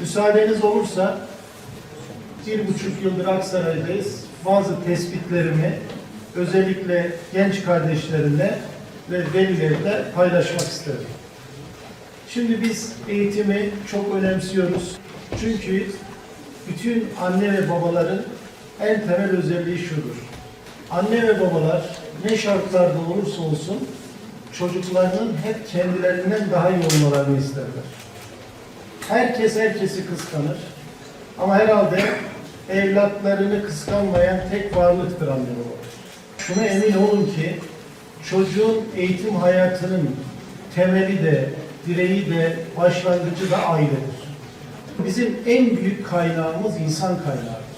Müsaadeniz olursa bir buçuk yıldır Aksaray'dayız. Bazı tespitlerimi özellikle genç kardeşlerimle ve velilerle paylaşmak isterim. Şimdi biz eğitimi çok önemsiyoruz. Çünkü bütün anne ve babaların en temel özelliği şudur. Anne ve babalar ne şartlarda olursa olsun çocuklarının hep kendilerinden daha iyi olmalarını isterler. Herkes herkesi kıskanır. Ama herhalde evlatlarını kıskanmayan tek varlıktır anne baba. Şuna emin olun ki çocuğun eğitim hayatının temeli de, direği de, başlangıcı da ailedir. Bizim en büyük kaynağımız insan kaynağıdır.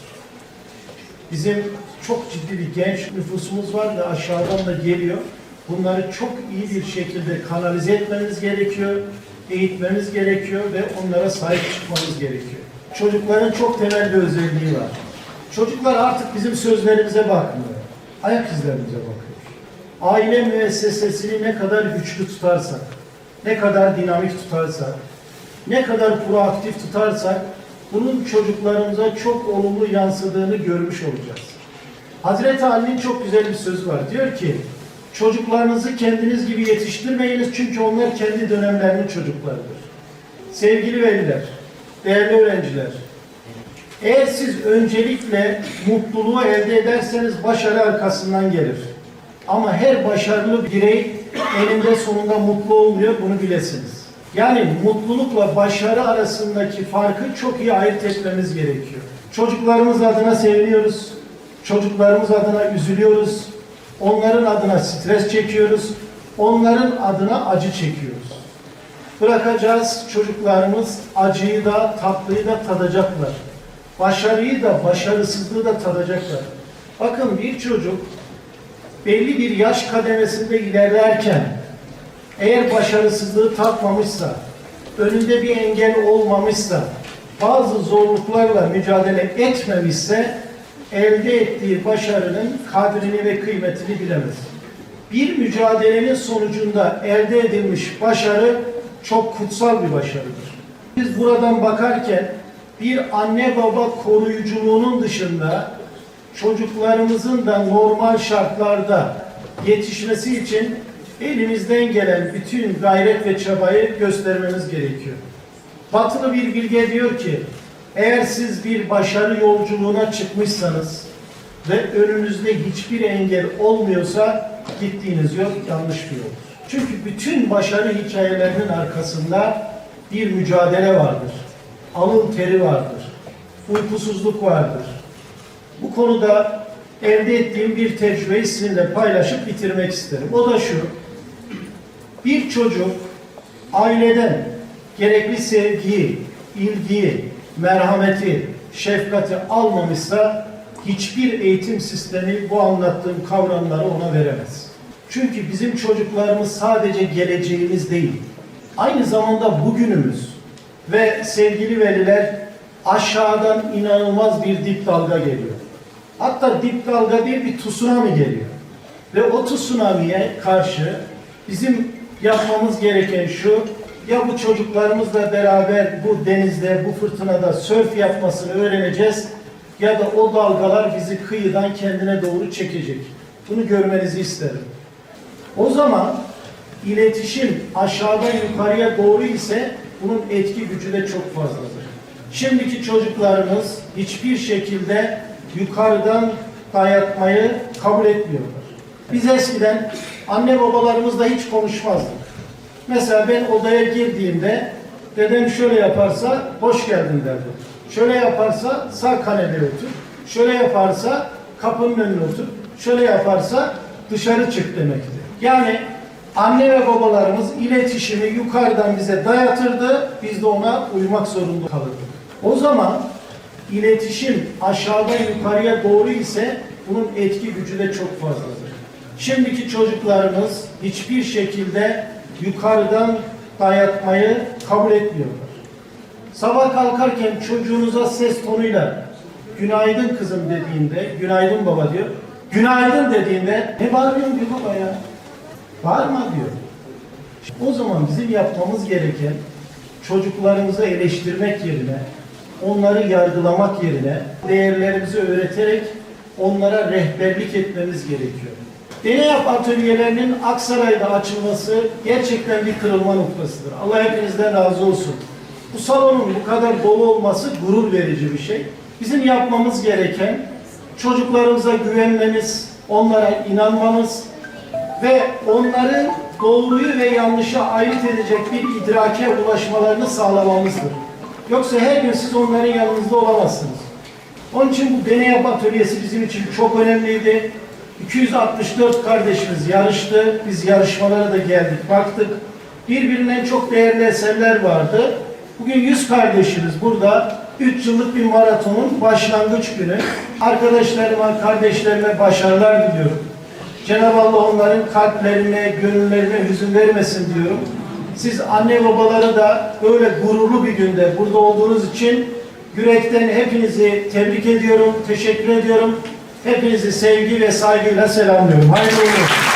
Bizim çok ciddi bir genç nüfusumuz var ve aşağıdan da geliyor. Bunları çok iyi bir şekilde kanalize etmemiz gerekiyor, eğitmemiz gerekiyor ve onlara sahip çıkmamız gerekiyor. Çocukların çok temel bir özelliği var. Çocuklar artık bizim sözlerimize bakmıyor, ayak izlerimize bakıyor. Aile müessesesini ne kadar güçlü tutarsak, ne kadar dinamik tutarsak, ne kadar proaktif tutarsak bunun çocuklarımıza çok olumlu yansıdığını görmüş olacağız. Hazreti Ali'nin çok güzel bir sözü var. Diyor ki, çocuklarınızı kendiniz gibi yetiştirmeyiniz çünkü onlar kendi dönemlerinin çocuklarıdır. Sevgili veliler, değerli öğrenciler, eğer siz öncelikle mutluluğu elde ederseniz başarı arkasından gelir. Ama her başarılı birey eninde sonunda mutlu olmuyor, bunu bilesiniz. Yani mutlulukla başarı arasındaki farkı çok iyi ayırt etmemiz gerekiyor. Çocuklarımız adına seviniyoruz, çocuklarımız adına üzülüyoruz, onların adına stres çekiyoruz, onların adına acı çekiyoruz. Bırakacağız çocuklarımız acıyı da tatlıyı da tadacaklar. Başarıyı da başarısızlığı da tadacaklar. Bakın bir çocuk belli bir yaş kademesinde ilerlerken eğer başarısızlığı tatmamışsa, önünde bir engel olmamışsa, bazı zorluklarla mücadele etmemişse elde ettiği başarının kadrini ve kıymetini bilemez. Bir mücadelenin sonucunda elde edilmiş başarı çok kutsal bir başarıdır. Biz buradan bakarken bir anne baba koruyuculuğunun dışında çocuklarımızın da normal şartlarda yetişmesi için elimizden gelen bütün gayret ve çabayı göstermemiz gerekiyor. Batılı bir bilge diyor ki, eğer siz bir başarı yolculuğuna çıkmışsanız ve önünüzde hiçbir engel olmuyorsa gittiğiniz yol yanlış bir yoldur. Çünkü bütün başarı hikayelerinin arkasında bir mücadele vardır. Alın teri vardır. Uykusuzluk vardır. Bu konuda elde ettiğim bir tecrübeyi sizinle paylaşıp bitirmek isterim. O da şu. Bir çocuk aileden gerekli sevgiyi, ilgiyi, merhameti, şefkati almamışsa hiçbir eğitim sistemi bu anlattığım kavramları ona veremez. Çünkü bizim çocuklarımız sadece geleceğimiz değil, aynı zamanda bugünümüz ve sevgili veliler aşağıdan inanılmaz bir dip dalga geliyor. Hatta dip dalga değil bir tsunami geliyor. Ve o tsunami'ye karşı bizim yapmamız gereken şu, ya bu çocuklarımızla beraber bu denizde, bu fırtınada sörf yapmasını öğreneceğiz ya da o dalgalar bizi kıyıdan kendine doğru çekecek. Bunu görmenizi isterim. O zaman iletişim aşağıdan yukarıya doğru ise bunun etki gücü de çok fazladır. Şimdiki çocuklarımız hiçbir şekilde yukarıdan dayatmayı kabul etmiyorlar. Biz eskiden anne babalarımızla hiç konuşmazdık. Mesela ben odaya girdiğimde dedem şöyle yaparsa hoş geldin derdi. Şöyle yaparsa sağ kanepeye otur. Şöyle yaparsa kapının önüne otur. Şöyle yaparsa dışarı çık demekti. Yani anne ve babalarımız iletişimi yukarıdan bize dayatırdı. Biz de ona uymak zorunda kalırdık. O zaman iletişim aşağıdan yukarıya doğru ise bunun etki gücü de çok fazladır. Şimdiki çocuklarımız hiçbir şekilde yukarıdan dayatmayı kabul etmiyorlar. Sabah kalkarken çocuğunuza ses tonuyla günaydın kızım dediğinde, günaydın baba diyor. Günaydın dediğinde ne bağırıyorsun diyor baba ya. Bağırma diyor. O zaman bizim yapmamız gereken çocuklarımızı eleştirmek yerine, onları yargılamak yerine değerlerimizi öğreterek onlara rehberlik etmemiz gerekiyor. Deney yap atölyelerinin Aksaray'da açılması gerçekten bir kırılma noktasıdır. Allah hepinizden razı olsun. Bu salonun bu kadar dolu olması gurur verici bir şey. Bizim yapmamız gereken çocuklarımıza güvenmemiz, onlara inanmamız ve onların doğruyu ve yanlışı ayırt edecek bir idrake ulaşmalarını sağlamamızdır. Yoksa her gün siz onların yanınızda olamazsınız. Onun için bu deney yap atölyesi bizim için çok önemliydi. 264 kardeşimiz yarıştı. Biz yarışmalara da geldik, baktık. Birbirinden çok değerli eserler vardı. Bugün 100 kardeşimiz burada 3 yıllık bir maratonun başlangıç günü. Arkadaşlarıma, kardeşlerime başarılar diliyorum. Cenab-ı Allah onların kalplerine, gönüllerine hüzün vermesin diyorum. Siz anne babaları da böyle gururlu bir günde burada olduğunuz için yürekten hepinizi tebrik ediyorum, teşekkür ediyorum. Hepinizi sevgi ve saygıyla selamlıyorum. Hayırlı olsun.